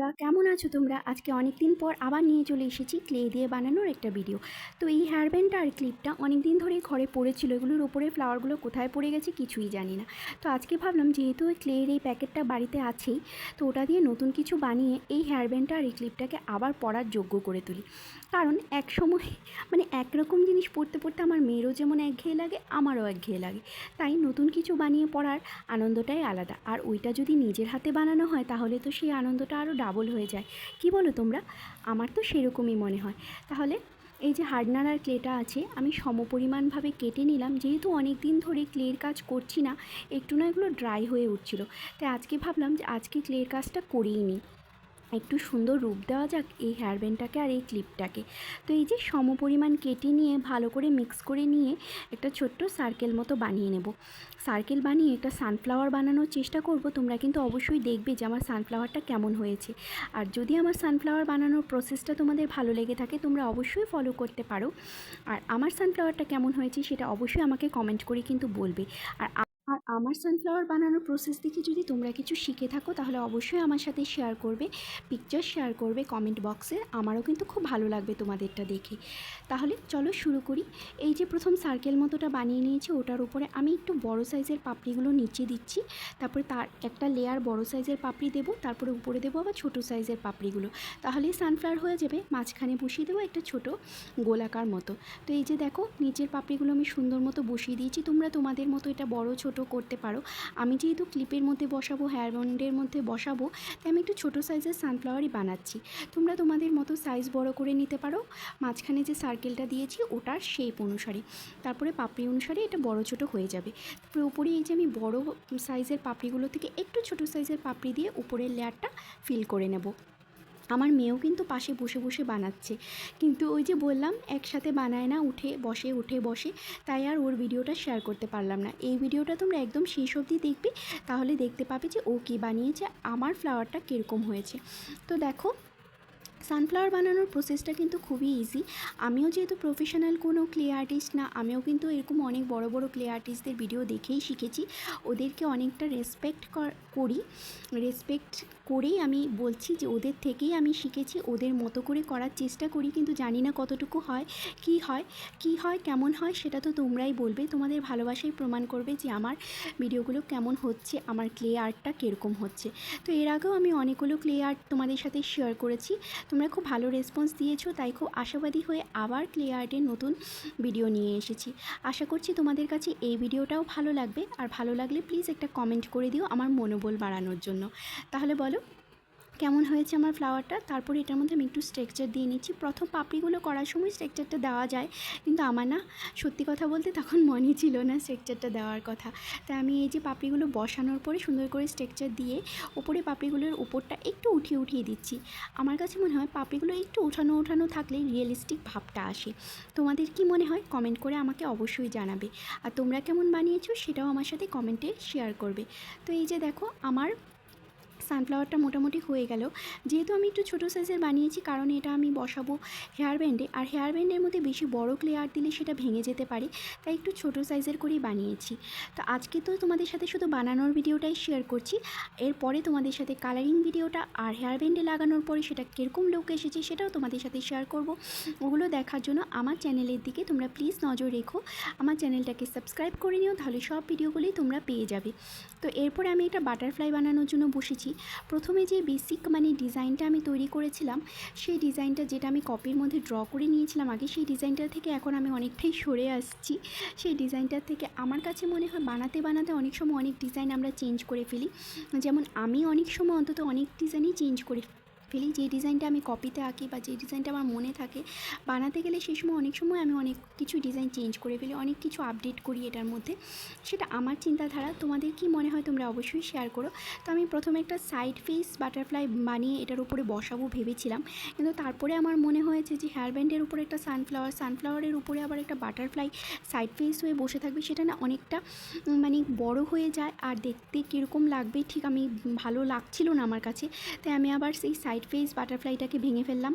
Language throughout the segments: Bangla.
বন্ধুরা, কেমন আছো তোমরা? আজকে অনেক দিন পর আবার নিয়ে চলে এসেছি ক্লে দিয়ে বানানোর একটা ভিডিও তো এই হেয়ার ব্যান্ডটা আর ক্লিপটা অনেক দিন ধরেই ঘরে পড়েছিল। এগুলোর ওপরে ফ্লাওয়ারগুলো কোথায় পড়ে গেছে কিছুই জানি না। তো আজকে ভাবলাম, যেহেতু ওই ক্লের এই প্যাকেটটা বাড়িতে আছেই, তো ওটা দিয়ে নতুন কিছু বানিয়ে এই হেয়ার ব্যান্ডটা আর এই ক্লিপটাকে আবার পরার যোগ্য করে তুলি। কারণ এক সময় মানে একরকম জিনিস পড়তে পড়তে আমার মেয়েরও যেমন একঘেয়ে লাগে, আমারও একঘেয়ে লাগে। তাই নতুন কিছু বানিয়ে পড়ার আনন্দটাই আলাদা। আর ওইটা যদি নিজের হাতে বানানো হয়, তাহলে তো সেই আনন্দটা আরও ডাবল হয়ে যায়। কি বলো তোমরা? আমার তো সেরকমই মনে হয়। তাহলে এই যে হার্ডনার ক্লেটা আছে, আমি সমপরিমাণভাবে কেটে নিলাম। যেহেতু অনেক দিন ধরে ক্লের কাজ করছি না, একটু না এগুলো ড্রাই হয়ে উঠছিল। তাই আজকে ভাবলাম যে আজকে ক্লের কাজটা করেই নিই একটু সুন্দর রূপ দেওয়া যাক এই হেয়ার ব্যান্ডটাকে আর এই ক্লিপটাকে তো এই যে সমপরিমাণ কেটে নিয়ে ভালো করে মিক্স করে নিয়ে একটা ছোট্ট সার্কেল মতো বানিয়ে নেব। সার্কেল বানিয়ে একটা সানফ্লাওয়ার বানানোর চেষ্টা করব। তোমরা কিন্তু অবশ্যই দেখবে যে আমার সানফ্লাওয়ারটা কেমন হয়েছে। আর যদি আমার সানফ্লাওয়ার বানানোর প্রসেসটা তোমাদের ভালো লেগে থাকে, তোমরা অবশ্যই ফলো করতে পারো। আর আমার সানফ্লাওয়ারটা কেমন হয়েছে সেটা অবশ্যই আমাকে কমেন্ট করে কিন্তু বলবে। আর আমার সানফ্লাওয়ার বানানোর প্রসেস দেখে যদি তোমরা কিছু শিখে থাকো, তাহলে অবশ্যই আমার সাথে শেয়ার করবে পিকচার শেয়ার করবে কমেন্ট বক্সে আমারও কিন্তু খুব ভালো লাগবে তোমাদেরটা দেখে। তাহলে চলো শুরু করি। এই যে প্রথম সার্কেল মতোটা বানিয়ে নিয়েছি, ওটার উপরে আমি একটু বড় সাইজের পাপড়িগুলো নিচে দিচ্ছি। তারপরে তার একটা লেয়ার বড় সাইজের পাপড়ি দেবো, তারপরে উপরে দেবো আবার ছোটো সাইজের পাপড়িগুলো। তাহলেই সানফ্লাওয়ার হয়ে যাবে, মাঝখানে বসিয়ে দেবো একটা ছোট গোলাকার মতো। তো এই যে দেখো, নিচের পাপড়িগুলো আমি সুন্দর মতো বসিয়ে দিয়েছি। তোমরা তোমাদের মতো এটা বড়, ছোট করতে পারো। আমি যেহেতু ক্লিপের মধ্যে বসাবো হেয়ার ব্যান্ডের মধ্যে বসাবো, তাই আমি একটু ছোটো সাইজের সানফ্লাওয়ারই বানাচ্ছি। তোমরা তোমাদের মতো সাইজ বড় করে নিতে পারো। মাঝখানে যে সার্কেলটা দিয়েছি, ওটার শেপ অনুসারে। তারপরে পাপড়ি অনুসারে এটা বড় ছোট হয়ে যাবে। তারপরে উপরে এই যে আমি বড় সাইজের পাপড়িগুলো থেকে একটু ছোটো সাইজের পাপড়ি দিয়ে উপরের লেয়ারটা ফিল করে নেব। আমার মেয়েও কিন্তু পাশে বসে বসে বানাচ্ছে। কিন্তু ওই যে বললাম, একসাথে বানায় না, উঠে বসে উঠে বসে। তাই আর ওর ভিডিওটা শেয়ার করতে পারলাম না। এই ভিডিওটা তোমরা একদম শেষ অবধি দেখবে, তাহলে দেখতে পাবে যে ও কী বানিয়েছে, আমার ফ্লাওয়ারটা কীরকম হয়েছে। তো দেখো সানফ্লাওয়ার বানানোর প্রসেসটা কিন্তু খুবই ইজি আমিও যেহেতু প্রফেশনাল কোনো ক্লে আর্টিস্ট না, আমিও কিন্তু এরকম অনেক বড় বড় ক্লে আর্টিস্টদের ভিডিও দেখেই শিখেছি। ওদেরকে অনেকটা রেসপেক্ট করি। রেসপেক্ট করেই আমি বলছি যে, ওদের থেকেই আমি শিখেছি। ওদের মতো করে করার চেষ্টা করি, কিন্তু জানি না কতটুকু হয়, কি হয় কি হয়, কেমন হয়, সেটা তো তোমরাই বলবে। তোমাদের ভালোবাসাই প্রমাণ করবে যে, আমার ভিডিওগুলো কেমন হচ্ছে, আমার ক্লে আর্টটা কীরকম হচ্ছে। তো এর আগেও আমি অনেকগুলো ক্লে আর্ট তোমাদের সাথে শেয়ার করেছি। তোমরা খুব ভালো রেসপন্স দিয়েছ, তাই খুব আশাবাদী হয়ে আবার ক্লে আর্টের নতুন ভিডিও নিয়ে এসেছি। আশা করছি তোমাদের কাছে এই ভিডিওটাও ভালো লাগবে। আর ভালো লাগলে প্লিজ একটা কমেন্ট করে দিও আমার মনোবল বাড়ানোর জন্য। তাহলে বলো কেমন হয়েছে আমার ফ্লাওয়ারটা তারপর এটার মধ্যে আমি একটু স্ট্রেকচার দিয়ে নিচ্ছি। প্রথম পাপড়িগুলো করার সময় স্ট্রেকচারটা দেওয়া যায়, কিন্তু আমার না, সত্যি কথা বলতে তখন মনে ছিল না স্ট্রেকচারটা দেওয়ার কথা। তাই আমি এই যে পাপড়িগুলো বসানোর পরে সুন্দর করে স্ট্রেকচার দিয়ে ওপরে পাপড়িগুলোর উপরটা একটু উঠিয়ে উঠিয়ে দিচ্ছি। আমার কাছে মনে হয় পাপড়িগুলো একটু উঠানো উঠানো থাকলে রিয়েলিস্টিক ভাবটা আসে। তোমাদের কি মনে হয়? কমেন্ট করে আমাকে অবশ্যই জানাবে। আর তোমরা কেমন বানিয়েছো সেটাও আমার সাথে কমেন্টে শেয়ার করবে। তো এই যে দেখো, আমার সানফ্লাওয়ারটা মোটামুটি হয়ে গেল। যেহেতু আমি একটু ছোটো সাইজের বানিয়েছি, কারণ এটা আমি বসাবো হেয়ার ব্যান্ডে আর হেয়ার ব্যান্ডের মধ্যে বেশি বড় ক্লেয়ার দিলে সেটা ভেঙে যেতে পারে, তাই একটু ছোটো সাইজের করেই বানিয়েছি। তো আজকে তো তোমাদের সাথে শুধু বানানোর ভিডিওটাই শেয়ার করছি। এরপরে তোমাদের সাথে কালারিং ভিডিওটা আর হেয়ার ব্যান্ডে লাগানোর পরে সেটা কীরকম লোক এসেছে সেটাও তোমাদের সাথে শেয়ার করব। ওগুলো দেখার জন্য আমার চ্যানেলের দিকে তোমরা প্লিজ নজর রেখো। আমার চ্যানেলটাকে সাবস্ক্রাইব করে নিও, তাহলে সব ভিডিওগুলোই তোমরা পেয়ে যাবে। তো এরপরে আমি একটা বাটারফ্লাই বানানোর জন্য বসেছি। প্রথমে যে বেসিক মানে ডিজাইনটা আমি তৈরি করেছিলাম, সেই ডিজাইনটা যেটা আমি কপির মধ্যে ড্র করে নিয়েছিলাম আগে, সেই ডিজাইনটা থেকে এখন আমি অনেকটাই সরে আসছি। সেই ডিজাইনটার থেকে আমার কাছে মনে হয় বানাতে বানাতে অনেক সময় অনেক ডিজাইন আমরা চেঞ্জ করে ফেলি। যেমন আমি অনেক সময় অন্তত অনেক ডিজাইনই চেঞ্জ করে ফেলি যে ডিজাইনটা আমি কপিতে আঁকি বা যে ডিজাইনটা আমার মনে থাকে, বানাতে গেলে সেই সময় অনেক সময় আমি অনেক কিছু ডিজাইন চেঞ্জ করে ফেলি, অনেক কিছু আপডেট করি এটার মধ্যে। সেটা আমার চিন্তাধারা, তোমাদের কি মনে হয় তোমরা অবশ্যই শেয়ার করো। তো আমি প্রথমে একটা সাইড ফেস বাটারফ্লাই বানিয়ে এটার উপরে বসাবো ভেবেছিলাম, কিন্তু তারপরে আমার মনে হয়েছে যে হেয়ার ব্যান্ডের উপরে একটা সানফ্লাওয়ার সানফ্লাওয়ারের উপরে আবার একটা বাটারফ্লাই সাইড ফেস হয়ে বসে থাকবে, সেটা না অনেকটা মানে বড় হয়ে যায়, আর দেখতে কীরকম লাগবে, ঠিক আমি ভালো লাগছিল না আমার কাছে, তাই আমি আবার সেই সাইড ফেস বাটারফ্লাইটাকে ভেঙে ফেললাম।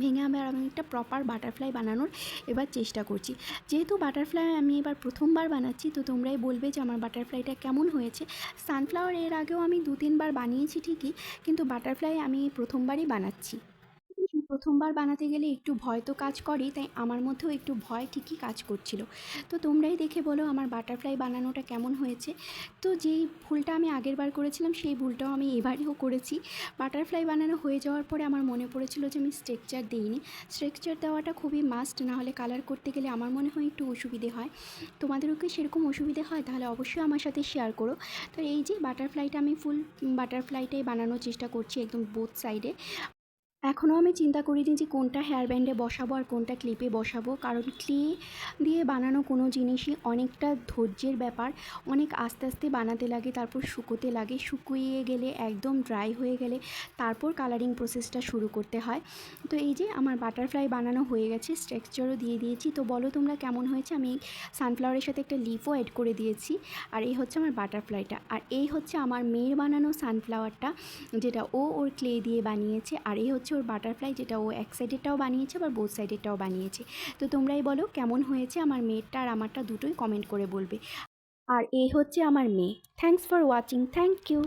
ভেঙে আবার আমি একটা প্রপার বাটারফ্লাই বানানোর এবার চেষ্টা করছি। যেহেতু বাটারফ্লাই আমি এবার প্রথমবার বানাচ্ছি, তো তোমরাই বলবে যে আমার বাটারফ্লাইটা কেমন হয়েছে। সানফ্লাওয়ার এর আগেও আমি দু তিনবার বানিয়েছি ঠিকই, কিন্তু বাটারফ্লাই আমি প্রথমবারই বানাচ্ছি। প্রথমবার বানাতে গেলে একটু ভয় তো কাজ করেই, তাই আমার মধ্যেও একটু ভয় ঠিকই কাজ করছিল। তো তোমরাই দেখে বলো আমার বাটারফ্লাই বানানোটা কেমন হয়েছে। তো যেই ভুলটা আমি আগের বার করেছিলাম, সেই ভুলটাও আমি এবারেও করেছি। বাটারফ্লাই বানানো হয়ে যাওয়ার পরে আমার মনে পড়েছিল যে আমি স্ট্রেকচার দিইনি। স্ট্রেকচার দেওয়াটা খুবই মাস্ট, না হলে কালার করতে গেলে আমার মনে হয় একটু অসুবিধে হয়। তোমাদেরও কি সেরকম অসুবিধে হয়? তাহলে অবশ্যই আমার সাথে শেয়ার করো। তো এই যে বাটারফ্লাইটা আমি ফুল বাটারফ্লাইটাই বানানোর চেষ্টা করছি একদম বোথ সাইডে এখনও আমি চিন্তা করিনি যে কোনটা হেয়ার ব্যান্ডে বসাবো আর কোনটা ক্লিপে বসাবো। কারণ ক্লে দিয়ে বানানো কোনো জিনিসই অনেকটা ধৈর্যের ব্যাপার। অনেক আস্তে আস্তে বানাতে লাগে, তারপর শুকোতে লাগে। শুকিয়ে গেলে একদম ড্রাই হয়ে গেলে তারপর কালারিং প্রসেসটা শুরু করতে হয়। তো এই যে আমার বাটারফ্লাই বানানো হয়ে গেছে স্ট্রেকচারও দিয়ে দিয়েছি। তো বলো তোমরা কেমন হয়েছে? আমি সানফ্লাওয়ারের সাথে একটা লিফও অ্যাড করে দিয়েছি। আর এই হচ্ছে আমার বাটারফ্লাইটা আর এই হচ্ছে আমার মেয়ের বানানো সানফ্লাওয়ারটা যেটা ও ওর ক্লে দিয়ে বানিয়েছে। আর এই হচ্ছে ওর বাটারফ্লাই যেটা ও এক সাইডেরটাও বানিয়েছে, আবার বোথ সাইডেরটাও বানিয়েছে। তো তোমরাই বলো কেমন হয়েছে আমার মেয়েরটা আর আমারটা দুটোই কমেন্ট করে বলবে। আর এই হচ্ছে আমার মেয়ে। Thanks for watching thank you